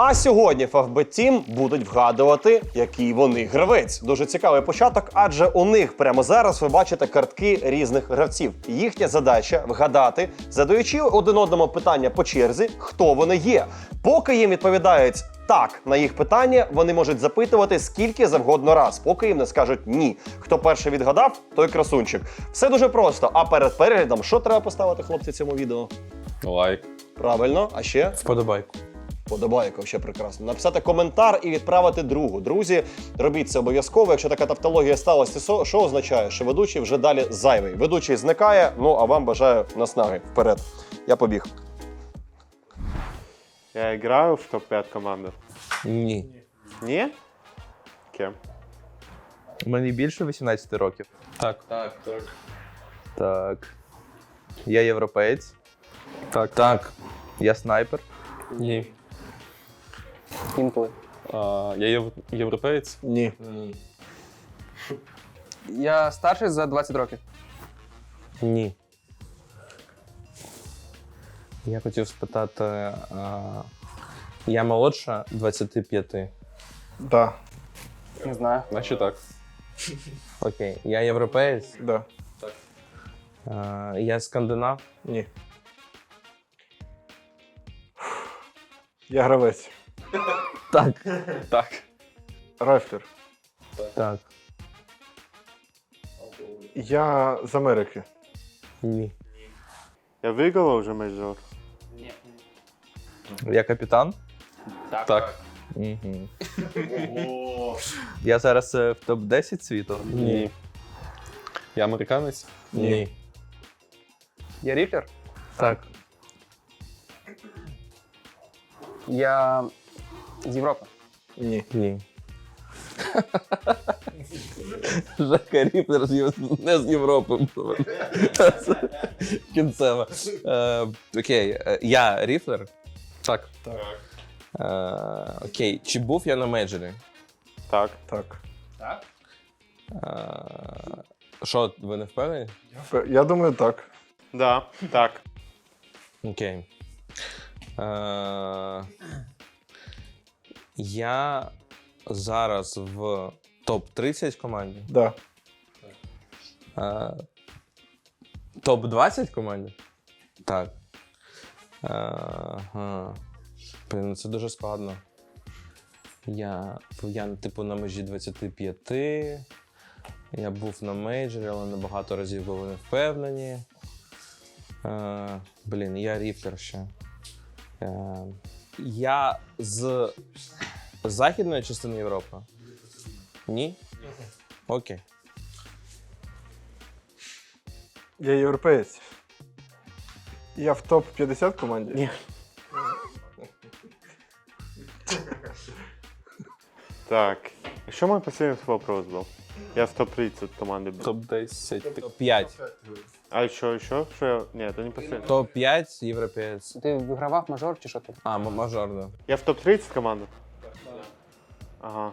А сьогодні FFB Team будуть вгадувати, який вони гравець. Дуже цікавий початок, адже у них прямо зараз ви бачите картки різних гравців. Їхня задача вгадати, задаючи один одному питання по черзі, хто вони є. Поки їм відповідають так на їх питання, вони можуть запитувати скільки завгодно раз, поки їм не скажуть ні. Хто перший відгадав, той красунчик. Все дуже просто. А перед переглядом, що треба поставити хлопці цьому відео? Лайк. Правильно, а ще Вподобайку. Подобайка, ще прекрасно. Написати коментар і відправити другу. Друзі, робіть це обов'язково. Якщо така тавтологія сталася, що означає, що ведучий вже далі зайвий. Ведучий зникає. Ну а вам бажаю наснаги. Вперед. Я побіг. Я граю в топ-5 командах. Ні. Ні? Кем? Мені більше 18 років. Так. Так, так. Так. Я європеєць. Так. Так. Я снайпер. Ні. Інколи. А, я єв... європеєць? Ні. Я старший за 20 років. Ні. Я хотів спитати. А... Я молодша 25. Да. Не знаю. Значить так. Окей. Я європеєць. Да. А... Я скандинав. Ні. Я гравець. Так. Так. Райфлер. Так. Я з Америки. Ні. Я виграв вже мажор. Я капітан. Так. Угу. Я зараз е, в топ-10 світу. Ні. Я американець? Ні. Я ріфлер. Так. Я з Європи. Ні. Ні. Жака Єв- не з Європи. Кінцева. Е, окей, е, я Ріфлер. Так. Е, окей, чи був я на мейджорі? Так. Так. Е, що, ви не впевнені? Я думаю, так. Да. Так. Окей. Я зараз в топ-30 команді. Да. Е, Топ-20 команді? Так. Е, Ага. Блін, ну це дуже складно. Я, я, типу, на межі 25. Я був на мейджорі, але не багато разів були не впевнені. Е, блін, я ріфлер ще. Е, я з західної частини Європи? Ні? Окей. Я європеєць. Я в топ-50 команді? Ні. Так. Що мой последний вопрос был? Я в топ-30 команды был. Топ-10. Топ-5. А еще, еще? Что я... Нет, это не последний. Топ-5 європеєць. Ти вигравав мажор чи що ти? А, м- мажор, да. Я в топ-30 команду? Ага.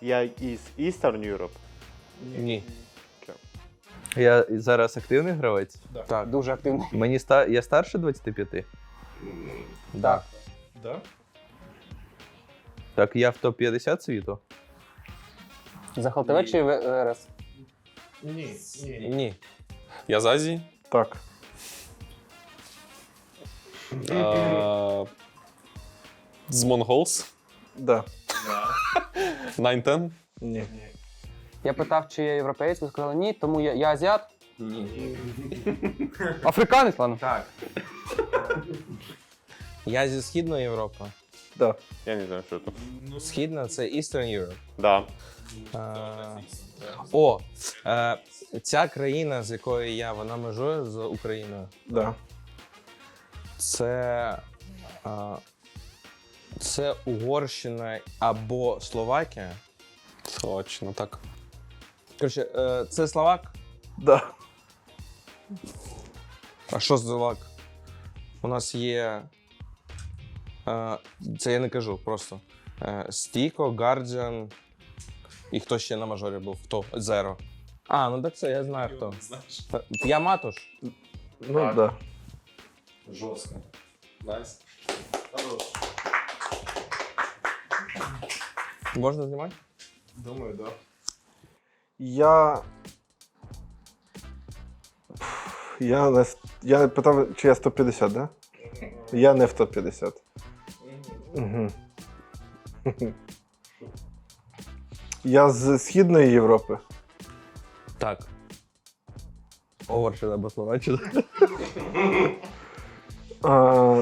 Я из Eastern Europe? Ні. Я зараз активний гравець? Так. Дуже активний. Мені ста... я старше 25? Так. Да? Так, я в топ-50 світу? За ХЛТВ чи ВРС? Ні. Ні. Ні. Я з Азії. Так. А, з Монголс. Да. 9-10. Ні. Я питав, чи я європеєць, ви сказали ні, тому я, я азіат. Ні. Африканець, ладно. Так. Я зі Східної Європи. Да. Я не знаю, что это. Східна це Eastern Europe. Да. Е, О, е, ця країна, з якої я, вона межує з Україною. Да. Це, е, це Угорщина або Словакія. Точно, так. Коротше, е, це Словак. Да. А що Словак? У нас є. Е, це я не кажу, просто. Е, Стіко, Guardian. І хто ще на мажорі був? Хто? Зеро. А, ну так це я знаю хто. Я Матуш. Ну да. Жорстко. Найс. Можна знімати? Думаю, так. Да. Я. Я не. Я питав, чи я 150, да? Я не в топ-50. Угу. Я з Східної Європи. Так. Угорщина або Словаччина.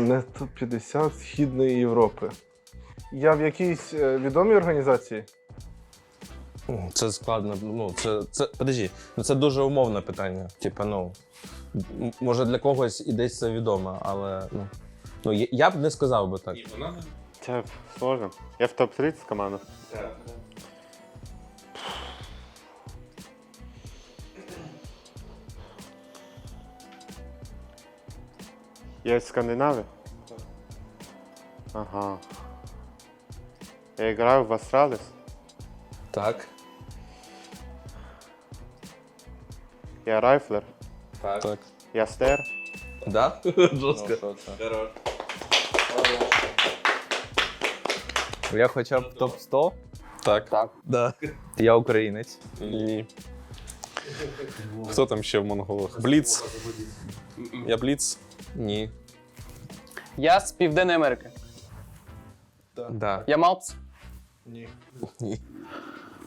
Не топ-50 Східної Європи. Я в якійсь е, відомій організації? Це складно. Ну, це, це, подожди, ну це дуже умовне питання. Типа, ну. Може для когось і десь це відомо, але ну. Ну, я, я б не сказав би так. Це сложно. Я в топ-30 командах. Я из Скандинавии? Ага. Я играю в Астралис. Так. Я Райфлер. Так. Я Стер. Да? Жорстко. Я хоча б топ 100. Так. Так. Да. Я українець. Ні. Хто там ще в монголах? Бліц. Я Бліц. Ні. Я з Південної Америки. Да. Я Малпс. Ні.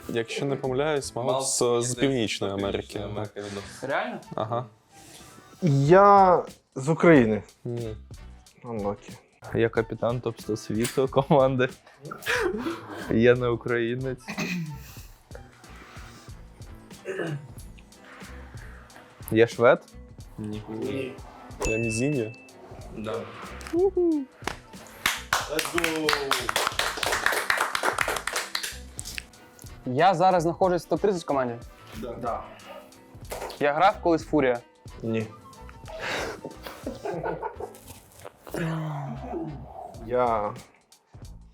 Якщо не помиляюсь, мав з, з Північної Америки. Реально? Ага. Я з України. Ні. Unlucky. Я капітан топ 100 світу команди. Я не українець. Я швед? Ні. Я Мізіння. Да. Я зараз знаходжусь в топ-30 команді. Да. Я грав колись Фурія. Ні. Я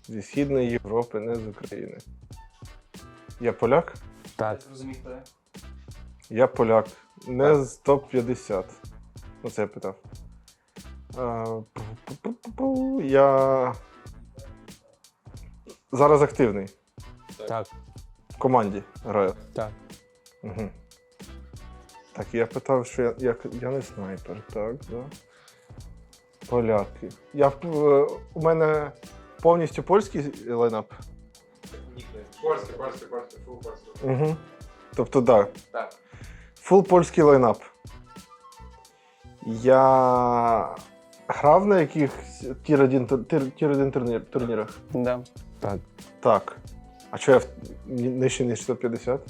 зі Східної Європи, не з України. Я поляк? Так. Я поляк. Не з топ-50. Оце я питав. А. Я зараз активний. Так. В команді граю. Так. Угу. Так, я питав, що я, я, я не снайпер, так, да. Поляки. Я, у мене повністю польський лайнап. Польське, польське, польське, фул польське. Угу. Тобто, так. Так. Фул польський лайнап. Я грав на якихось тір 1 тир, тір 1 турнір, турнірах. Да. Так. Так. А що я в, ні- нижче, ніж 150?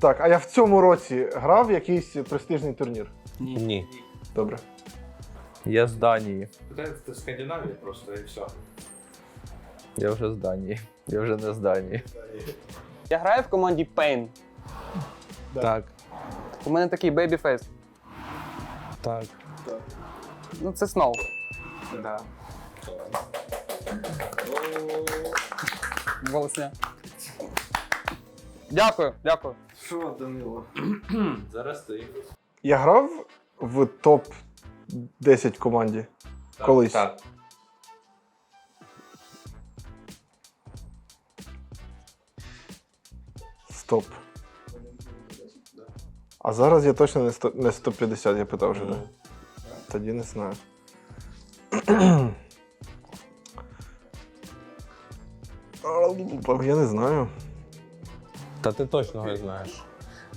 так, а я в цьому році грав в якийсь престижний турнір. Ні. Добре. Я з Данії. Це Скандинавія просто і все. Я вже з Данії. Я вже не з Данії. Я граю в команді Pain. Так. У мене такий бейбі фейс. Так. Ну, це Сноу. Да. Волосня. Дякую, дякую. Що, Данило? Зараз ти. Я грав в топ 10 команді колись. Так. Стоп. А зараз я точно не, 100, не 150, я питав вже, так? Тоді не знаю. Я не знаю. Та ти точно не знаєш.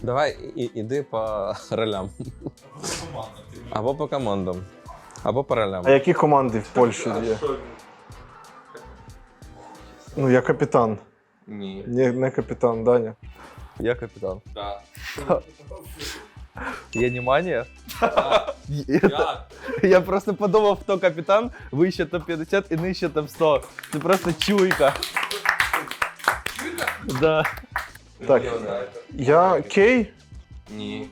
Давай і, іди по ролям. Або по командам. Або по ролям. А які команди в Польщі є? Ну, я капітан. Ні. Не, не капітан, Даня. Я капітан. Так. Я Німанія? Як? Я просто подумав, хто капітан, вище топ 50 і нижче топ 100. Це просто чуйка. Да. Так, я Кей. Ні.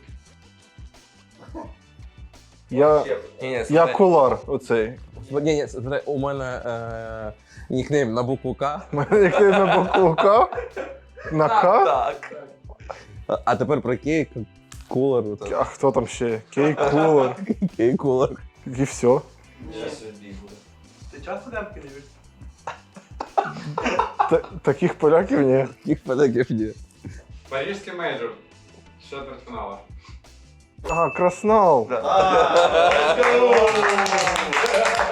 Я, Ні, ні, я Кулар оцей. Ні, ні, смотри, у мене е, нікнейм на букву К, У мене який на букву К. На К. Так. а- а тепер прикинь, кулер. А хто там ще? Кей Кулар. Кей кулер. І все. Ти часто демки дивишся? Та- Таких поляків ні. Їх поляків ні. Парижский мейджор. Четвертьфинала. А, Краснал.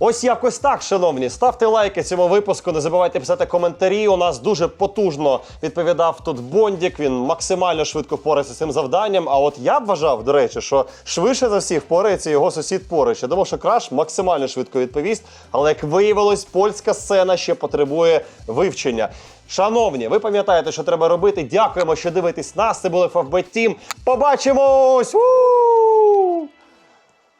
Ось якось так, шановні. Ставте лайки цьому випуску. Не забувайте писати коментарі. У нас дуже потужно відповідав тут Бондік. Він максимально швидко впорається з цим завданням. А от я б вважав, до речі, що швидше за всіх впорається його сусід поруч. Я думав, що краш максимально швидко відповість. Але як виявилось, польська сцена ще потребує вивчення. Шановні, ви пам'ятаєте, що треба робити. Дякуємо, що дивитесь нас. Це були FFB Team. Побачимось!